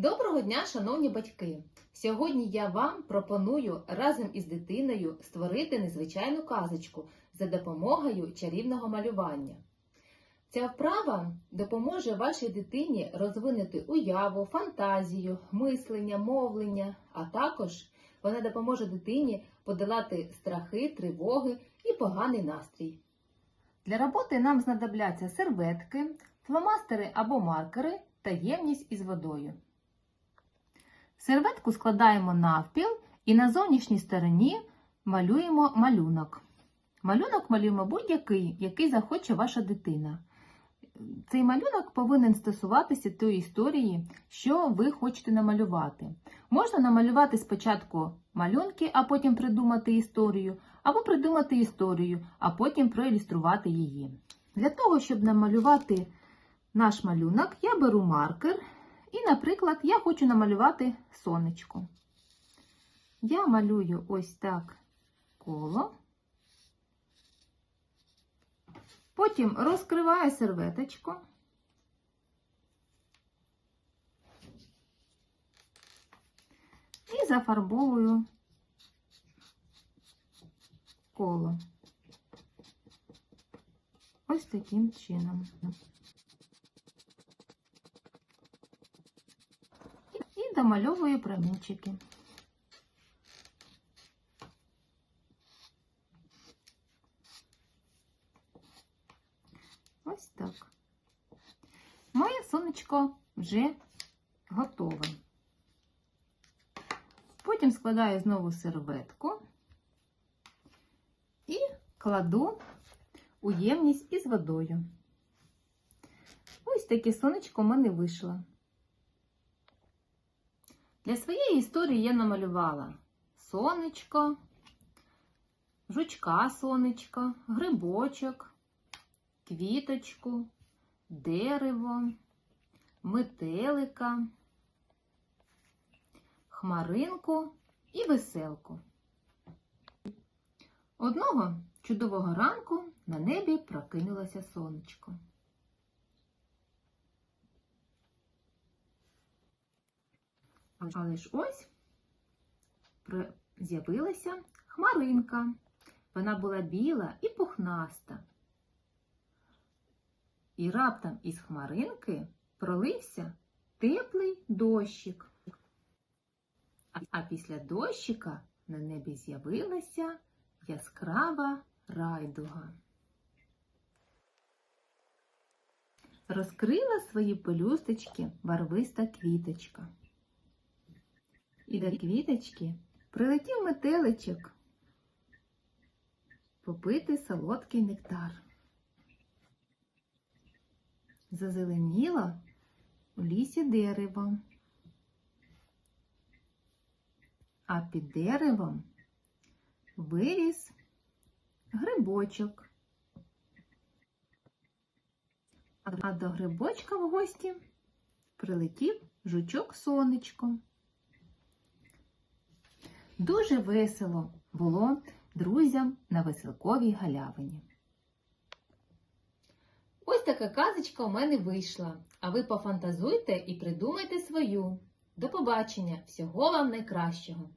Доброго дня, шановні батьки! Сьогодні я вам пропоную разом із дитиною створити незвичайну казочку за допомогою чарівного малювання. Ця вправа допоможе вашій дитині розвинути уяву, фантазію, мислення, мовлення, а також вона допоможе дитині подолати страхи, тривоги і поганий настрій. Для роботи нам знадобляться серветки, фломастери або маркери та ємність із водою. Серветку складаємо навпіл і на зовнішній стороні малюємо малюнок. Малюнок малюємо будь-який, який захоче ваша дитина. Цей малюнок повинен стосуватися тої історії, що ви хочете намалювати. Можна намалювати спочатку малюнки, а потім придумати історію, або придумати історію, а потім проілюструвати її. Для того, щоб намалювати наш малюнок, я беру маркер і, наприклад, я хочу намалювати сонечко. Я малюю ось так коло. Потім розкриваю серветочку. І зафарбовую коло. Ось таким чином. І домальовую промінчики. Ось так. Моє сонечко вже готове. Потім складаю знову серветку і кладу у ємність із водою. Ось таке сонечко в мене вийшло. Для своєї історії я намалювала сонечко, жучка сонечко, грибочок, квіточку, дерево, метелика, хмаринку і веселку. Одного чудового ранку на небі прокинулося сонечко. Але ж ось з'явилася хмаринка. Вона була біла і пухнаста. І раптом із хмаринки пролився теплий дощик. А- після дощика на небі з'явилася яскрава райдуга. Розкрила свої пелюсточки барвиста квіточка. І до квіточки прилетів метеличок попити солодкий нектар. Зазеленіло у лісі дерево, а під деревом виріс грибочок. А до грибочка в гості прилетів жучок сонечко. Дуже весело було друзям на веселковій галявині. Ось така казочка у мене вийшла. А ви пофантазуйте і придумайте свою. До побачення! Всього вам найкращого!